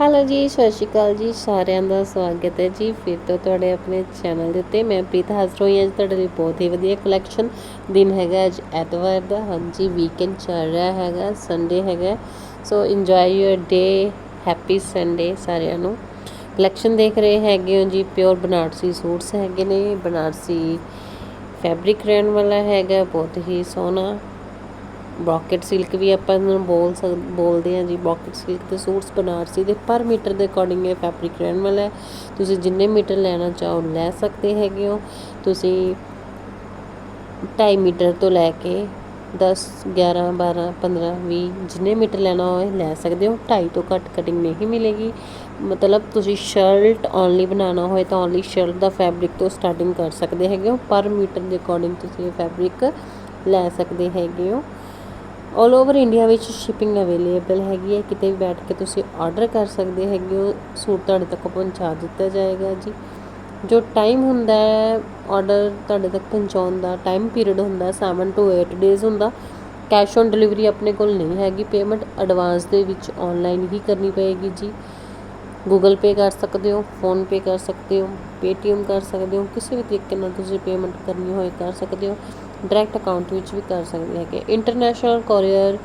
Hello ਜੀ, ਸਤਿ ਸ਼੍ਰੀ ਅਕਾਲ ਜੀ, ਸਾਰਿਆਂ ਦਾ ਸਵਾਗਤ ਹੈ ਜੀ। ਫਿਰ ਤੋਂ ਤੁਹਾਡੇ ਆਪਣੇ ਚੈਨਲ ਦੇ ਉੱਤੇ ਮੈਂ ਪ੍ਰੀਤ ਹਾਜ਼ਰ ਹੋਈ ਹਾਂ ਅੱਜ ਤੁਹਾਡੇ ਲਈ ਬਹੁਤ ਹੀ ਵਧੀਆ ਕਲੈਕਸ਼ਨ ਦਿਨ ਹੈਗਾ ਅੱਜ, ਐਤਵਾਰ ਦਾ। ਹਾਂਜੀ ਵੀਕਐਂਡ ਚੱਲ ਰਿਹਾ ਹੈਗਾ ਸੰਡੇ ਹੈਗਾ। So enjoy your day happy Sunday ਸਾਰਿਆਂ ਨੂੰ। ਕਲੈਕਸ਼ਨ ਦੇਖ ਰਹੇ ਹੈਗੇ ਹੋ ਜੀ ਪਿਓਰ ਬਨਾਰਸੀ ਸੂਟਸ ਹੈਗੇ ਨੇ, ਬਨਾਰਸੀ ਫੈਬਰਿਕ ਰਹਿਣ ਵਾਲਾ ਹੈਗਾ, ਬਹੁਤ ਹੀ ਸੋਹਣਾ। ਬ੍ਰੋਕਟ ਸਿਲਕ ਵੀ ਆਪਾਂ ਨੂੰ ਬੋਲ ਸਕ, ਬੋਲਦੇ ਹਾਂ ਜੀ, ਬ੍ਰੋਕਟ ਸਿਲਕ ਦੇ ਸੂਟਸ ਬਨਾਰਸੀ ਦੇ, ਪਰ ਮੀਟਰ ਦੇ ਅਕੋਰਡਿੰਗ ਇਹ ਫੈਬਰਿਕ ਰਹਿਣ ਵਾਲਾ ਹੈ। ਤੁਸੀਂ ਜਿੰਨੇ ਮੀਟਰ ਲੈਣਾ ਚਾਹੋ, ਲੈ ਸਕਦੇ ਹੈਗੇ ਹੋ। ਤੁਸੀਂ 2.5 ਮੀਟਰ ਤੋਂ ਲੈ ਕੇ 10 11 12 15 20 ਜਿੰਨੇ ਮੀਟਰ ਲੈਣਾ ਹੋਵੇ ਲੈ ਸਕਦੇ ਹੋ। 2.5 ਤੋਂ ਘੱਟ ਕਟਿੰਗ ਨਹੀਂ ਮਿਲੇਗੀ। ਮਤਲਬ ਤੁਸੀਂ ਸ਼ਰਟ ਓਨਲੀ ਬਣਾਉਣਾ ਹੋਏ ਤਾਂ ਓਨਲੀ ਸ਼ਰਟ ਦਾ ਫੈਬਰਿਕ ਤੋਂ ਸਟਾਰਟਿੰਗ ਕਰ ਸਕਦੇ ਹੈਗੇ ਹੋ। ਪਰ ਮੀਟਰ ਦੇ ਅਕੋਰਡਿੰਗ ਤੁਸੀਂ ਇਹ ਫੈਬਰਿਕ ਲੈ ਸਕਦੇ ਹੈਗੇ ਹੋ। ਆਲ ਓਵਰ ਇੰਡੀਆ ਵਿੱਚ ਸ਼ਿਪਿੰਗ ਅਵੇਲੇਬਲ ਹੈਗੀ ਹੈ। ਕਿਤੇ ਵੀ ਬੈਠ ਕੇ ਤੁਸੀਂ ਆਰਡਰ ਕਰ ਸਕਦੇ ਹੈਗੇ ਹੋ। ਸੂਟ ਤੁਹਾਡੇ ਤੱਕ ਪਹੁੰਚਾ ਦਿੱਤਾ ਜਾਏਗਾ ਜੀ। ਜੋ ਟਾਈਮ ਹੁੰਦਾ ਹੈ ਆਰਡਰ ਤੁਹਾਡੇ ਤੱਕ ਪਹੁੰਚਾਉਣ ਦਾ ਟਾਈਮ ਪੀਰੀਅਡ ਹੁੰਦਾ 7 ਟੂ 8 ਡੇਜ਼ ਹੁੰਦਾ। ਕੈਸ਼ ਔਨ ਡਿਲੀਵਰੀ ਆਪਣੇ ਕੋਲ ਨਹੀਂ ਹੈਗੀ। ਪੇਮੈਂਟ ਐਡਵਾਂਸ ਦੇ ਵਿੱਚ ਆਨਲਾਈਨ ਹੀ ਕਰਨੀ ਪਏਗੀ ਜੀ। ਗੂਗਲ ਪੇ ਕਰ ਸਕਦੇ ਹੋ ਫੋਨ ਪੇ ਕਰ ਸਕਦੇ ਹੋ ਪੇਟੀਐਮ ਕਰ ਸਕਦੇ ਹੋ, ਕਿਸੇ ਵੀ ਤਰੀਕੇ ਨਾਲ ਤੁਸੀਂ ਪੇਮੈਂਟ ਕਰਨੀ ਹੋਏ ਕਰ ਸਕਦੇ ਹੋ। ਡਾਇਰੈਕਟ ਅਕਾਊਂਟ ਵਿੱਚ ਵੀ ਕਰ ਸਕਦੇ ਹੈਗੇ। ਇੰਟਰਨੈਸ਼ਨਲ ਕੋਰੀਅਰ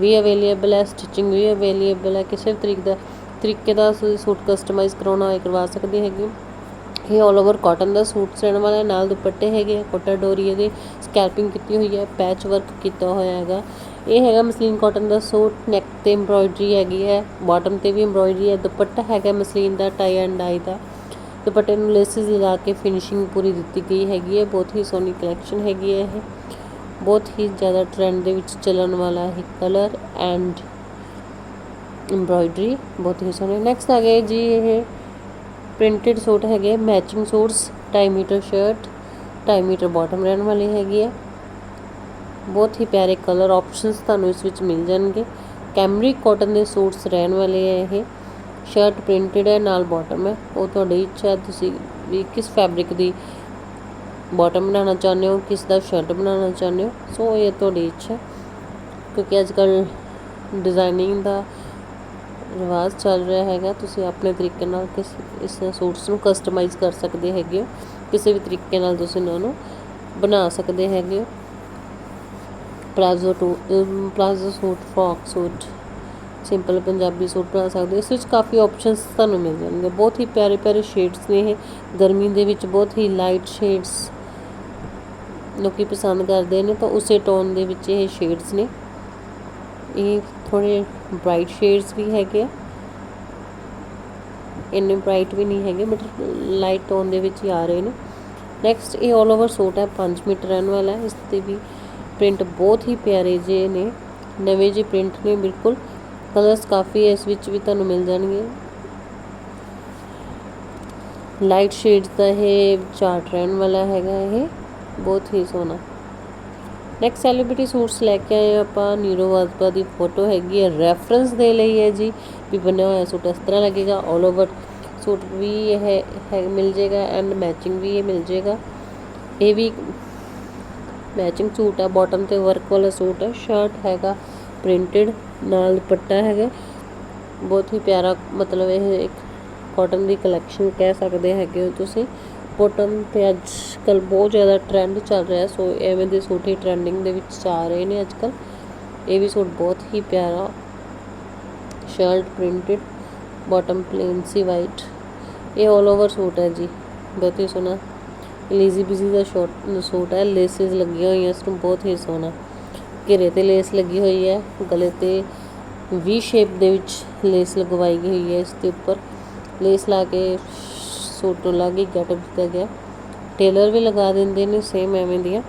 ਵੀ ਅਵੇਲੇਬਲ ਹੈ ਸਟਿਚਿੰਗ ਵੀ ਅਵੇਲੇਬਲ ਹੈ। ਕਿਸੇ ਵੀ ਤਰੀਕੇ ਦਾ ਤਰੀਕੇ ਦਾ ਤੁਸੀਂ ਸੂਟ ਕਸਟਮਾਈਜ਼ ਕਰਾਉਣਾ ਹੋਏ ਕਰਵਾ ਸਕਦੇ ਹੈਗੇ। ਇਹ ਆਲ ਓਵਰ ਕਾਟਨ ਦਾ ਸੂਟ ਰਹਿਣ ਵਾਲਾ ਨਾਲ ਦੁਪੱਟੇ ਹੈਗੇ ਆ, ਕੋਟਾ ਡੋਰੀਏ ਇਹਦੇ ਸਕੈਲਪਿੰਗ ਕੀਤੀ ਹੋਈ ਹੈ ਪੈਚ ਵਰਕ ਕੀਤਾ ਹੋਇਆ ਹੈਗਾ। ਇਹ ਹੈਗਾ ਮਸਲੀਨ ਕਾਟਨ ਦਾ ਸੂਟ ਨੈਕ ਤੇ ਐਮਬ੍ਰੋਇਡਰੀ ਹੈਗੀ ਹੈ ਬਾਟਮ ਤੇ ਵੀ ਐਮਬ੍ਰੋਇਡਰੀ ਹੈ, ਦੁਪੱਟਾ ਹੈਗਾ ਮਸਲੀਨ ਦਾ ਟਾਈ ਐਂਡ ਡਾਈ ਦਾ। ਦੁਪੱਟੇ ਨੂੰ ਲੇਸਿਸ ਲਗਾ ਕੇ ਫਿਨਿਸ਼ਿੰਗ ਪੂਰੀ ਦਿੱਤੀ ਗਈ ਹੈਗੀ ਹੈ। ਬਹੁਤ ਹੀ ਸੋਹਣੀ ਕਲੈਕਸ਼ਨ ਹੈਗੀ ਹੈ ਇਹ। ਬਹੁਤ ਹੀ ਜ਼ਿਆਦਾ ਟ੍ਰੈਂਡ ਦੇ ਵਿੱਚ ਚੱਲਣ ਵਾਲਾ ਹੈ ਕਲਰ ਐਂਡ ਐਮਬ੍ਰੋਇਡਰੀ ਬਹੁਤ ਹੀ ਸੋਹਣੇ। ਨੈਕਸਟ ਆ ਗਏ ਜੀ ਇਹ ਪ੍ਰਿੰਟਡ ਸੂਟ ਹੈਗੇ matching suits 2.5 metre shirt 2.5 metre bottom ਰਹਿਣ ਵਾਲੀ ਹੈਗੀ ਹੈ। ਬਹੁਤ ਹੀ ਪਿਆਰੇ ਕਲਰ ਆਪਸ਼ਨਸ ਤੁਹਾਨੂੰ ਇਸ ਵਿੱਚ ਮਿਲ ਜਾਣਗੇ। ਕੈਮਰਿਕ ਕਾਟਨ ਦੇ ਸੂਟਸ ਰਹਿਣ ਵਾਲੇ ਹੈ ਇਹ। ਸ਼ਰਟ ਪ੍ਰਿੰਟਡ ਹੈ, ਨਾਲ ਬਾਟਮ ਹੈ। ਉਹ ਤੁਹਾਡੀ ਇੱਛਾ ਤੁਸੀਂ ਵੀ ਕਿਸ ਫੈਬਰਿਕ ਦੀ ਬਾਟਮ ਬਣਾਉਣਾ ਚਾਹੁੰਦੇ ਹੋ, ਕਿਸ ਦਾ ਸ਼ਰਟ ਬਣਾਉਣਾ ਚਾਹੁੰਦੇ ਹੋ। ਸੋ ਇਹ ਤੁਹਾਡੀ ਇੱਛਾ ਕਿਉਂਕਿ ਅੱਜ ਕੱਲ ਡਿਜ਼ਾਈਨਿੰਗ ਦਾ ਰਿਵਾਜ ਚੱਲ ਰਿਹਾ ਹੈਗਾ। ਤੁਸੀਂ ਆਪਣੇ ਤਰੀਕੇ ਨਾਲ ਕਿਸ, ਇਸ ਸੂਟਸ ਨੂੰ ਕਸਟਮਾਈਜ਼ ਕਰ ਸਕਦੇ ਹੈਗੇ ਹੋ। ਕਿਸੇ ਵੀ ਤਰੀਕੇ ਨਾਲ ਤੁਸੀਂ ਉਹਨਾਂ ਨੂੰ ਬਣਾ ਸਕਦੇ ਹੈਗੇ ਹੋ। Palazzo to palazzo suit frock suit. Simple Punjabi suit ਬਣਾ ਸਕਦੇ ਹੋ। ਇਸ ਵਿੱਚ ਕਾਫੀ ਆਪਸ਼ਨਸ ਤੁਹਾਨੂੰ ਮਿਲ ਜਾਣਗੇ। ਬਹੁਤ ਹੀ ਪਿਆਰੇ ਪਿਆਰੇ ਸ਼ੇਡਸ ਨੇ ਇਹ। ਗਰਮੀ ਦੇ ਵਿੱਚ ਬਹੁਤ ਹੀ ਲਾਈਟ ਸ਼ੇਡਸ ਲੋਕੀ ਪਸੰਦ ਕਰਦੇ ਨੇ ਤਾਂ ਉਸੇ ਟੋਨ ਦੇ ਵਿੱਚ ਇਹ ਸ਼ੇਡਸ ਨੇ। ਇਹ ਥੋੜੇ ਬ੍ਰਾਈਟ ਸ਼ੇਡਸ ਵੀ ਹੈਗੇ ਆ। ਇੰਨੇ ਬ੍ਰਾਈਟ ਵੀ ਨਹੀਂ ਹੈਗੇ ਬਟ ਲਾਈਟ ਟੋਨ ਦੇ ਵਿੱਚ ਹੀ ਆ ਰਹੇ ਨੇ। ਨੈਕਸਟ ਇਹ 올 ਓਵਰ ਸੂਟ ਹੈ। 5 ਮੀਟਰ ਰਹਿਣ ਵਾਲਾ ਹੈ। ਇਸ ਤੇ ਵੀ ਪ੍ਰਿੰਟ ਬਹੁਤ ਹੀ ਪਿਆਰੇ ਜੇ ਨੇ। ਨਵੇਂ ਜਿਹੇ ਪ੍ਰਿੰਟ ਨੇ, ਬਿਲਕੁਲ। ਕਲਰਸ ਕਾਫੀ ਇਸ ਵਿੱਚ ਵੀ ਤੁਹਾਨੂੰ ਮਿਲ ਜਾਣਗੇ। ਲਾਈਟ ਸ਼ੇਡਸ ਦਾ ਇਹ ਚਾਰਟ ਰਹਿਣ ਵਾਲਾ ਹੈਗਾ ਇਹ। ਬਹੁਤ ਹੀ ਸੋਹਣਾ। ਨੈਕਸਟ ਸੈਲੀਬ੍ਰਿਟੀ ਸੂਟਸ ਲੈ ਕੇ ਆਏ ਆਪਾਂ। ਨੀਰੋ ਵਾਜਪਾ ਦੀ ਫੋਟੋ ਹੈਗੀ ਹੈ। ਰੈਫਰੈਂਸ ਦੇ ਲਈ ਹੈ ਜੀ ਵੀ ਬਣਿਆ ਹੋਇਆ ਸੂਟ ਇਸ ਤਰ੍ਹਾਂ ਲੱਗੇਗਾ। 올 ਓਵਰ ਸੂਟ ਵੀ ਇਹ ਹੈ, ਮਿਲ ਜਾਏਗਾ ਐਂਡ ਮੈਚਿੰਗ ਵੀ ਇਹ ਮਿਲ ਜਾਏਗਾ। ਇਹ ਵੀ ਮੈਚਿੰਗ ਸੂਟ ਹੈ। ਬਾਟਮ ਤੇ ਵਰਕ ਵਾਲਾ ਸੂਟ ਹੈ। ਸ਼ਰਟ ਹੈਗਾ। ਪ੍ਰਿੰਟਡ ਨਾਲ ਦੁਪੱਟਾ ਹੈਗਾ। ਬਹੁਤ ਹੀ ਪਿਆਰਾ, ਮਤਲਬ ਇਹ ਇੱਕ ਕਾਟਨ ਦੀ ਕਲੈਕਸ਼ਨ ਕਹਿ ਸਕਦੇ ਹੈਗੇ ਹੋ ਤੁਸੀਂ। ਕਾਟਨ ਤੇ ਅੱਜ ਕੱਲ ਬਹੁਤ ਜ਼ਿਆਦਾ ਟ੍ਰੈਂਡ ਚੱਲ ਰਿਹਾ, ਸੋ ਐਵੇਂ ਦੇ ਸੂਟ ਹੀ ਟ੍ਰੈਂਡਿੰਗ ਦੇ ਵਿੱਚ ਆ ਰਹੇ ਨੇ ਅੱਜ ਕੱਲ ਇਹ ਵੀ ਸੂਟ ਬਹੁਤ ਹੀ ਪਿਆਰਾ। ਸ਼ਰਟ ਪ੍ਰਿੰਟਡ ਬਾਟਮ ਪਲੇਨ ਸੀ ਵਾਈਟ ਇਹ 올 ਓਵਰ ਸੂਟ ਹੈ ਜੀ, ਬਹੁਤ ਹੀ ਸੋਹਣਾ। ਲੀਜ਼ੀ ਬਿਜ਼ੀ ਦਾ ਸ਼ੋਰਟ ਸੂਟ ਹੈ ਲੇਸਿਸ ਲੱਗੀਆਂ ਹੋਈਆਂ, ਇਸ ਨੂੰ ਬਹੁਤ ਹੀ ਸੋਹਣਾ। ਘੇਰੇ ਤੇ ਲੇਸ ਲੱਗੀ ਹੋਈ ਹੈ। ਗਲੇ ਤੇ ਵੀ ਸ਼ੇਪ ਦੇ ਵਿੱਚ ਲੇਸ ਲਗਵਾਈ ਗਈ ਹੋਈ ਹੈ। ਇਸ ਦੇ ਉੱਪਰ ਲੇਸ ਲਾ ਕੇ ਸੂਟ ਨੂੰ ਲਾ ਕੇ ਗੈਟਅਪ ਦਿੱਤਾ ਗਿਆ। ਟੇਲਰ ਵੀ ਲਗਾ ਦਿੰਦੇ ਨੇ ਸੇਮ ਐਵੇਂ ਦੀਆਂ।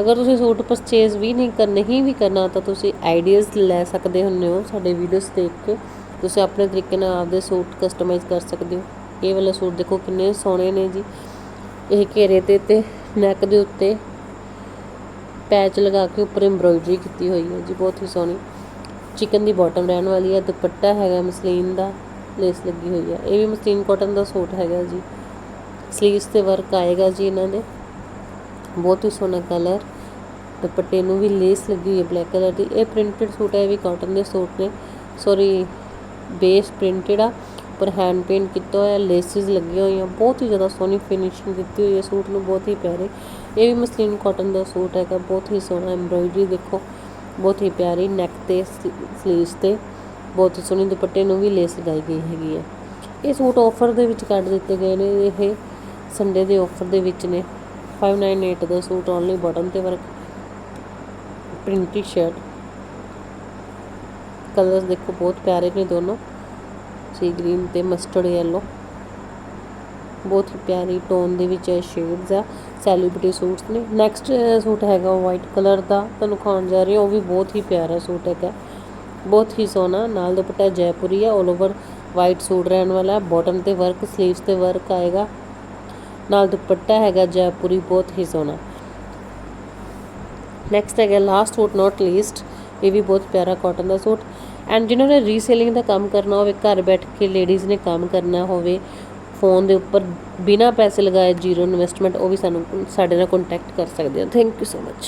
ਅਗਰ ਤੁਸੀਂ ਸੂਟ ਪਰਚੇਜ਼ ਵੀ ਨਹੀਂ ਕਰ, ਨਹੀਂ ਵੀ ਕਰਨਾ, ਤਾਂ ਤੁਸੀਂ ਆਈਡੀਆਜ਼ ਲੈ ਸਕਦੇ ਹੁੰਦੇ ਹੋ ਸਾਡੇ ਵੀਡੀਓਜ਼ ਦੇਖ ਕੇ। ਤੁਸੀਂ ਆਪਣੇ ਤਰੀਕੇ ਨਾਲ ਆਪਦੇ ਸੂਟ ਕਸਟਮਾਈਜ਼ ਕਰ ਸਕਦੇ ਹੋ। ਇਹ ਵਾਲਾ ਸੂਟ ਦੇਖੋ ਕਿੰਨੇ ਸੋਹਣੇ ਨੇ ਜੀ। ਇਹ ਘੇਰੇ ਤੇ ਤੇ ਨੈਕ ਦੇ ਉੱਤੇ ਪੈਚ ਲਗਾ ਕੇ ਉੱਪਰ ਐਮਬ੍ਰੋਇਡਰੀ ਕੀਤੀ ਹੋਈ ਹੈ ਜੀ, ਬਹੁਤ ਹੀ ਸੋਹਣੀ। ਚਿਕਨ ਦੀ ਬਾਟਮ ਰਹਿਣ ਵਾਲੀ ਹੈ, ਦੁਪੱਟਾ ਹੈਗਾ ਮਸਲੀਨ ਦਾ ਲੇਸ ਲੱਗੀ ਹੋਈ ਹੈ। ਇਹ ਵੀ ਮਸਲੀਨ ਕਾਟਨ ਦਾ ਸੂਟ ਹੈਗਾ ਜੀ। ਸਲੀਵਸ ਤੇ ਵਰਕ ਆਏਗਾ ਜੀ ਇਹਨਾਂ ਦੇ। ਬਹੁਤ ਹੀ ਸੋਹਣਾ ਕਲਰ ਦੁਪੱਟੇ ਨੂੰ ਵੀ ਲੇਸ ਲੱਗੀ ਹੋਈ ਹੈ ਬਲੈਕ ਕਲਰ ਦੀ। ਇਹ ਪ੍ਰਿੰਟਡ ਸੂਟ ਹੈ, ਇਹ ਵੀ ਕਾਟਨ ਦੇ ਸੂਟ ਨੇ। ਸੌਰੀ ਬੇਸ ਪ੍ਰਿੰਟਡ ਆ। ਉੱਪਰ ਹੈਂਡ ਪੇਂਟ ਕੀਤਾ ਹੋਇਆ ਲੇਸਿਸ ਲੱਗੀਆਂ ਹੋਈਆਂ। ਬਹੁਤ ਹੀ ਜ਼ਿਆਦਾ ਸੋਹਣੀ ਫਿਨਿਸ਼ਿੰਗ ਦਿੱਤੀ ਹੋਈ ਹੈ ਸੂਟ ਨੂੰ, ਬਹੁਤ ਹੀ ਪਿਆਰੇ। ਇਹ ਵੀ ਮਸਲੀਨ ਕਾਟਨ ਦਾ ਸੂਟ ਹੈਗਾ, ਬਹੁਤ ਹੀ ਸੋਹਣਾ ਐਮਬ੍ਰੋਇਡਰੀ ਦੇਖੋ, ਬਹੁਤ ਹੀ ਪਿਆਰੀ ਨੈਕ ਤੇ ਸਲੀਵਸ ਤੇ, ਬਹੁਤ ਹੀ ਸੋਹਣੀ ਦੁਪੱਟੇ ਨੂੰ ਵੀ ਲੇਸ ਲਗਾਈ ਗਈ ਹੈਗੀ ਹੈ। ਇਹ ਸੂਟ ਆਫਰ ਦੇ ਵਿੱਚ ਕੱਢ ਦਿੱਤੇ ਗਏ ਨੇ, ਇਹ ਸੰਡੇ ਦੇ ਆਫਰ ਦੇ ਵਿੱਚ ਨੇ। 598 ਦਾ ਸੂਟ ਓਨਲੀ ਬਾਟਮ ਤੇ ਵਰਕ ਪ੍ਰਿੰਟੀ ਸ਼ਰਟ ਕਲਰਸ ਦੇਖੋ, ਬਹੁਤ ਪਿਆਰੇ ਨੇ ਦੋਨੋਂ। ਸੀ ਗ੍ਰੀਨ ਤੇ ਮਸਟਰਡ ਯੈਲੋ ਬਹੁਤ ਹੀ ਪਿਆਰੀ ਟੋਨ ਦੇ ਵਿੱਚ ਸ਼ੇਡਸ ਆ ਸੈਲੀਬ੍ਰਿਟੀ ਸੂਟਸ ਨੇ। ਨੈਕਸਟ ਸੂਟ ਹੈਗਾ ਵਾਈਟ ਕਲਰ ਦਾ, ਤੁਹਾਨੂੰ ਖਾਣ ਜਾ ਰਹੀ ਹਾਂ, ਉਹ ਵੀ ਬਹੁਤ ਹੀ ਪਿਆਰਾ ਸੂਟ ਹੈਗਾ। ਬਹੁਤ ਹੀ ਸੋਹਣਾ, ਨਾਲ ਦੁਪੱਟਾ ਜੈਪੁਰੀ ਆ 올 ਓਵਰ ਵਾਈਟ ਸੂਟ ਰਹਿਣ ਵਾਲਾ ਬਾਟਮ ਤੇ ਵਰਕ ਸਲੀਵਸ ਤੇ ਵਰਕ ਆਏਗਾ। ਨਾਲ ਦੁਪੱਟਾ ਹੈਗਾ ਜੈਪੁਰੀ, ਬਹੁਤ ਹੀ ਸੋਹਣਾ। ਨੈਕਸਟ ਹੈਗਾ ਲਾਸਟ ਸੂਟ ਨਾਟ ਲੀਸਟ ਇਹ ਵੀ ਬਹੁਤ ਪਿਆਰਾ ਕਾਟਨ ਦਾ ਸੂਟ ਐਂਡ ਜਿਨ੍ਹਾਂ ਨੇ ਰੀਸੇਲਿੰਗ ਦਾ ਕੰਮ ਕਰਨਾ ਹੋਵੇ, ਘਰ ਬੈਠ ਕੇ ਲੇਡੀਜ਼ ਨੇ ਕੰਮ ਕਰਨਾ ਹੋਵੇ ਫੋਨ ਦੇ ਉੱਪਰ ਬਿਨਾ ਪੈਸੇ ਲਗਾਏ ਜ਼ੀਰੋ ਇਨਵੈਸਟਮੈਂਟ ਉਹ ਵੀ ਸਾਨੂੰ, ਸਾਡੇ ਨਾਲ ਕੰਟੈਕਟ ਕਰ ਸਕਦੇ ਹੋ। Thank you so much